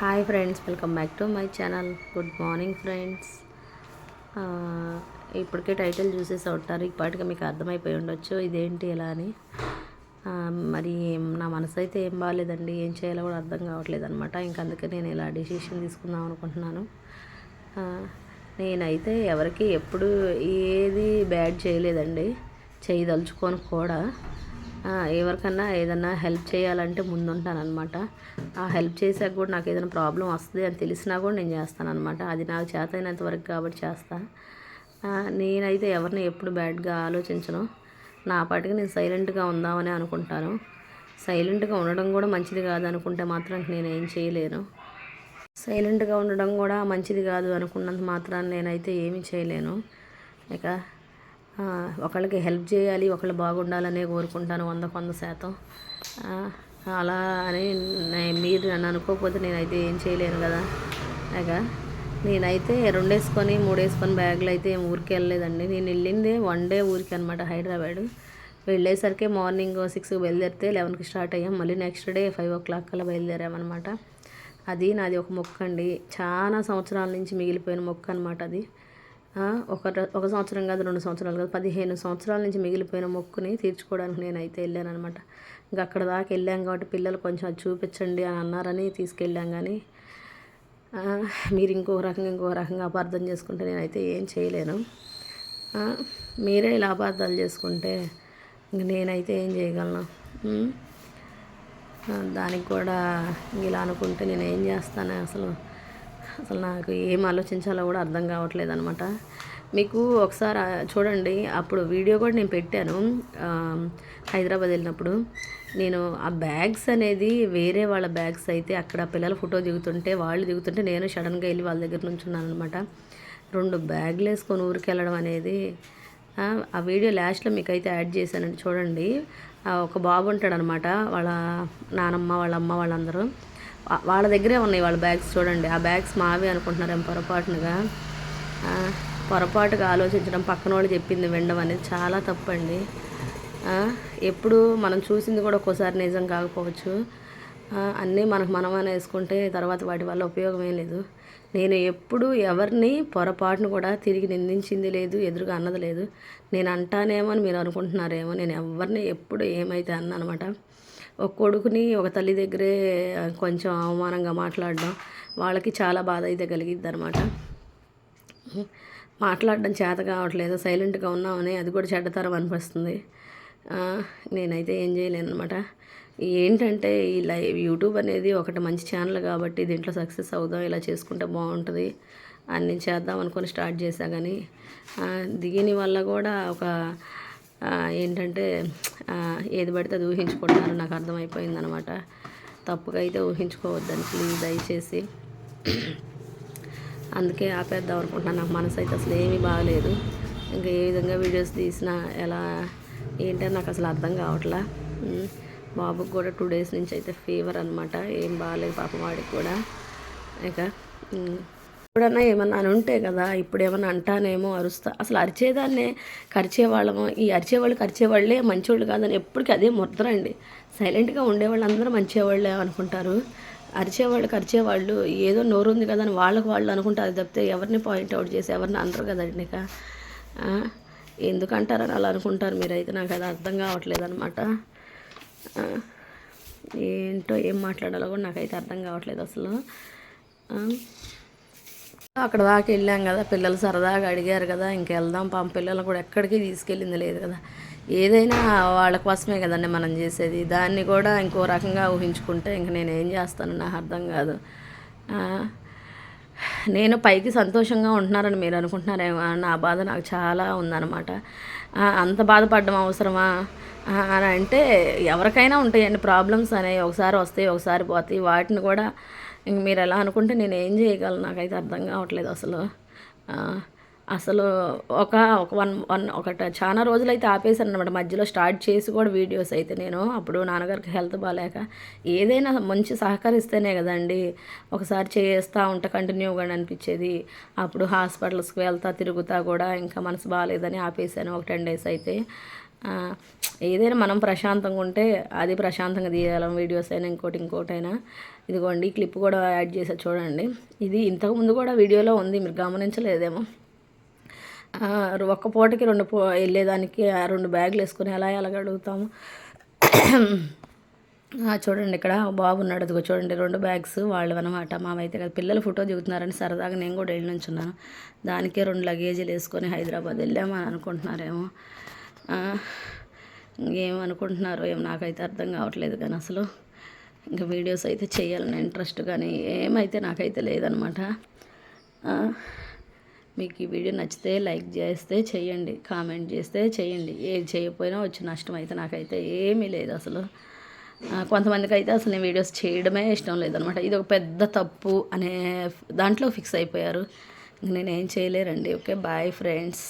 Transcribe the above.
Hi friends welcome back to my channel. Good morning friends. ఇప్పటికే title చూసేసి ఉంటారు. ఇప్పటికే మీకు అర్థమైపోయి ఉండొచ్చు ఇదేంటి ఎలా అని. మరి నా మనసు అయితే ఏం బాగాలేదండి. ఏం చేయాలో కూడా అర్థం కావట్లేదు అనమాట ఇంక అందుకే నేను ఇలా డిసిషన్ తీసుకుందాం అనుకుంటున్నాను. నేనైతే ఎవరికి ఎప్పుడు ఏది బ్యాడ్ చేయలేదండి. చేయదలుచుకొని కూడా ఎవరికన్నా ఏదన్నా హెల్ప్ చేయాలంటే ముందుంటాను ఆ హెల్ప్ చేసాక కూడా నాకు ఏదైనా ప్రాబ్లం వస్తుంది అని తెలిసినా కూడా నేను చేస్తానమాట అది నాకు చేతైనంత వరకు కాబట్టి చేస్తా. నేనైతే ఎవరిని ఎప్పుడు బ్యాడ్గా ఆలోచించను. నా పాటికి నేను సైలెంట్గా ఉందామని అనుకుంటాను. సైలెంట్గా ఉండడం కూడా మంచిది కాదు అనుకుంటే మాత్రం నేను ఏం చేయలేను. సైలెంట్గా ఉండడం కూడా మంచిది కాదు అనుకున్నంత మాత్రాన్ని నేనైతే ఏమీ చేయలేను. ఇక ఒకళ్ళకి హెల్ప్ చేయాలి ఒకళ్ళు బాగుండాలనే కోరుకుంటాను వందకు వంద శాతం. అలా అని మీరు నన్ను అనుకోకపోతే నేనైతే ఏం చేయలేను కదా. ఇక నేనైతే రెండేసుకొని మూడేసుకొని బ్యాగులు అయితే ఏం ఊరికి వెళ్ళలేదండి. నేను వెళ్ళింది వన్ డే ఊరికి అనమాట హైదరాబాద్. వెళ్ళేసరికి మార్నింగ్ సిక్స్కి బయలుదేరితే లెవెన్కి స్టార్ట్ అయ్యాం. మళ్ళీ next day five o'clock అలా బయలుదేరామన్నమాట అది నాది ఒక మొక్క అండి చాలా సంవత్సరాల నుంచి మిగిలిపోయిన మొక్క అనమాట అది. ఒక ఒక సంవత్సరం కాదు రెండు సంవత్సరాలు కాదు పదిహేను సంవత్సరాల నుంచి మిగిలిపోయిన మొక్కుని తీర్చుకోవడానికి నేనైతే వెళ్ళాను అనమాట ఇంకా అక్కడ దాకా వెళ్ళాం కాబట్టి పిల్లలు కొంచెం అది చూపించండి అని అన్నారని తీసుకెళ్ళాం కానీ మీరు ఇంకో రకంగా ఇంకో రకంగా అపార్థం చేసుకుంటే నేనైతే ఏం చేయలేను. మీరే ఇలా అపార్థాలు చేసుకుంటే ఇంక నేనైతే ఏం చేయగలను? దానికి కూడా ఇలా అనుకుంటే నేను ఏం చేస్తాను అసలు? అసలు నాకు ఏం ఆలోచించాలో కూడా అర్థం కావట్లేదు అనమాట మీకు ఒకసారి చూడండి అప్పుడు వీడియో కూడా నేను పెట్టాను హైదరాబాద్ వెళ్ళినప్పుడు. నేను ఆ బ్యాగ్స్ అనేది వేరే వాళ్ళ బ్యాగ్స్ అయితే అక్కడ పిల్లల ఫోటో దిగుతుంటే వాళ్ళు దిగుతుంటే నేను సడన్గా వెళ్ళి వాళ్ళ దగ్గర నుంచి ఉన్నాను అనమాట రెండు బ్యాగులు వేసుకొని ఊరికి వెళ్ళడం అనేది ఆ, వీడియో లాస్ట్లో మీకు అయితే యాడ్ చేశానండి. చూడండి ఒక బాబు ఉంటాడనమాట వాళ్ళ నానమ్మ వాళ్ళ అమ్మ వాళ్ళందరూ. వాళ్ళ దగ్గరే ఉన్నాయి వాళ్ళ బ్యాగ్స్ చూడండి. ఆ బ్యాగ్స్ మావి అనుకుంటున్నారేమో పొరపాటునుగా. పొరపాటుగా ఆలోచించడం పక్కన వాళ్ళు చెప్పింది వినడం అనేది చాలా తప్పండి. ఎప్పుడు మనం చూసింది కూడా ఒక్కోసారి నిజం కాకపోవచ్చు. అన్నీ మనకు మనమని వేసుకుంటే తర్వాత వాటి వల్ల ఉపయోగం ఏం లేదు. నేను ఎప్పుడు ఎవరిని పొరపాటును కూడా తిరిగి నిందించింది లేదు ఎదురుగా అన్నది లేదు. నేను అంటానేమో అని మీరు అనుకుంటున్నారేమో. నేను ఎవరిని ఎప్పుడు ఏమైతే అన్నమాట ఒక కొడుకుని ఒక తల్లి దగ్గరే కొంచెం అవమానంగా మాట్లాడడం వాళ్ళకి చాలా బాధ అయితే కలిగిద్ది అనమాట మాట్లాడడం చేత కావట్లేదు సైలెంట్గా ఉన్నామని అది కూడా చెడ్డతరం అనిపిస్తుంది. నేనైతే ఏం చేయలేను అనమాట ఏంటంటే ఈ లైవ్ యూట్యూబ్ అనేది ఒకటి మంచి ఛానల్ కాబట్టి దీంట్లో సక్సెస్ అవుదాం ఇలా చేసుకుంటే బాగుంటుంది అని నేను చేద్దాం అనుకొని స్టార్ట్ చేశా కానీ దీని వల్ల కూడా ఒక ఏంటంటే ఏది పడితే అది ఊహించుకుంటున్నారు. నాకు అర్థమైపోయింది అనమాట తప్పుగా అయితే ఊహించుకోవద్దని ప్లీజ్ దయచేసి. అందుకే ఆపేద్దాం అనుకుంటున్నాను. నాకు మనసు అయితే అసలు ఏమీ బాగలేదు. ఇంకా ఏ విధంగా వీడియోస్ తీసినా ఎలా ఏంటని నాకు అసలు అర్థం కావట్లా. బాబుకి కూడా టూ డేస్ నుంచి అయితే ఫీవర్ అనమాట. ఏం బాగాలేదు పాపం వాడికి కూడా. ఇక ఎప్పుడన్నా ఏమన్నా అని ఉంటే కదా ఇప్పుడు ఏమన్నా అంటానేమో అరుస్తా. అసలు అరిచేదాన్నే కరిచేవాళ్ళము. ఈ అరిచేవాళ్ళు కరిచేవాళ్ళే మంచివాళ్ళు కాదని ఎప్పటికీ అదే ముద్ర అండి సైలెంట్గా ఉండేవాళ్ళు అందరూ మంచివాళ్ళే అనుకుంటారు. అరిచేవాళ్ళు కరిచేవాళ్ళు ఏదో నోరు ఉంది కదా అని వాళ్ళకి వాళ్ళు అనుకుంటారు తప్పితే ఎవరిని పాయింట్ అవుట్ చేసి ఎవరిని అనరు కదండి ఇక. ఎందుకంటారని అలా అనుకుంటారు మీరైతే. నాకు అది అర్థం కావట్లేదు అనమాట ఏంటో ఏం మాట్లాడాలో కూడా నాకైతే అర్థం కావట్లేదు అసలు. అక్కడ దాకా వెళ్ళాం కదా పిల్లలు సరదాగా అడిగారు కదా ఇంకెళ్దాం పాపం పిల్లలు కూడా ఎక్కడికి తీసుకెళ్ళింది లేదు కదా. ఏదైనా వాళ్ళ కోసమే కదండి మనం చేసేది. దాన్ని కూడా ఇంకో రకంగా ఊహించుకుంటే ఇంక నేను ఏం చేస్తాను నాకు అర్థం కాదు. నేను పైకి సంతోషంగా ఉంటున్నారని మీరు అనుకుంటున్నారేమో నా బాధ నాకు చాలా ఉందన్నమాట. అంత బాధపడడం అవసరమా? అని అంటే ఎవరికైనా ఉంటాయండి ప్రాబ్లమ్స్ అనేవి. ఒకసారి వస్తాయి ఒకసారి పోతాయి. వాటిని కూడా ఇంక మీరు ఎలా అనుకుంటే నేను ఏం చేయగలను? నాకైతే అర్థం కావట్లేదు అసలు. అసలు ఒక ఒక వన్ వన్ ఒకట చాలా రోజులైతే ఆపేశాను అనమాట మధ్యలో స్టార్ట్ చేసి కూడా వీడియోస్ అయితే నేను. అప్పుడు నాన్నగారికి హెల్త్ బాగాలేక ఏదైనా మంచి సహకరిస్తేనే కదండి. ఒకసారి చేస్తూ ఉంటే కంటిన్యూగా అనిపించేది. అప్పుడు హాస్పిటల్స్కి వెళ్తా తిరుగుతా కూడా ఇంకా మనసు బాగాలేదని ఆపేసాను ఒక టెన్ డేస్ అయితే. ఏదైనా మనం ప్రశాంతంగా ఉంటే అది ప్రశాంతంగా తీయగలం వీడియోస్ అయినా ఇంకోటి ఇంకోటైనా. ఇదిగోండి క్లిప్ కూడా యాడ్ చేసా చూడండి. ఇది ఇంతకుముందు కూడా వీడియోలో ఉంది మీరు గమనించలేదేమో. ఒక్క పూటకి రెండు పూ వెళ్ళేదానికి ఆ రెండు బ్యాగులు వేసుకొని ఎలా ఎలాగడుగుతాము చూడండి ఇక్కడ బాబు ఉన్నాడు. అదిగో చూడండి రెండు బ్యాగ్స్ వాళ్ళు అనమాట మావైతే కదా పిల్లలు ఫోటో దిగుతున్నారని సరదాగా నేను కూడా వెళ్ళి నుంచున్నాను. దానికే రెండు లగేజీలు వేసుకొని హైదరాబాద్ వెళ్ళామని అనుకుంటున్నారేమో. ఆ, ఏం నాకైతే అర్థం కావట్లేదు కానీ అసలు ఇంకా వీడియోస్ అయితే చేయాలని ఇంట్రెస్ట్ కానీ ఏమైతే నాకైతే లేదనమాట. మీకు ఈ వీడియో నచ్చితే లైక్ చేస్తే చేయండి కామెంట్ చేస్తే చేయండి. ఏది చేయకపోయినా వచ్చి నష్టం అయితే నాకైతే ఏమీ లేదు అసలు. కొంతమందికి అయితే అసలు నేను వీడియోస్ చేయడమే ఇష్టం లేదనమాట. ఇది ఒక పెద్ద తప్పు అనే దాంట్లో ఫిక్స్ అయిపోయారు. ఇంక నేనేం చేయలేరండి. Okay bye friends.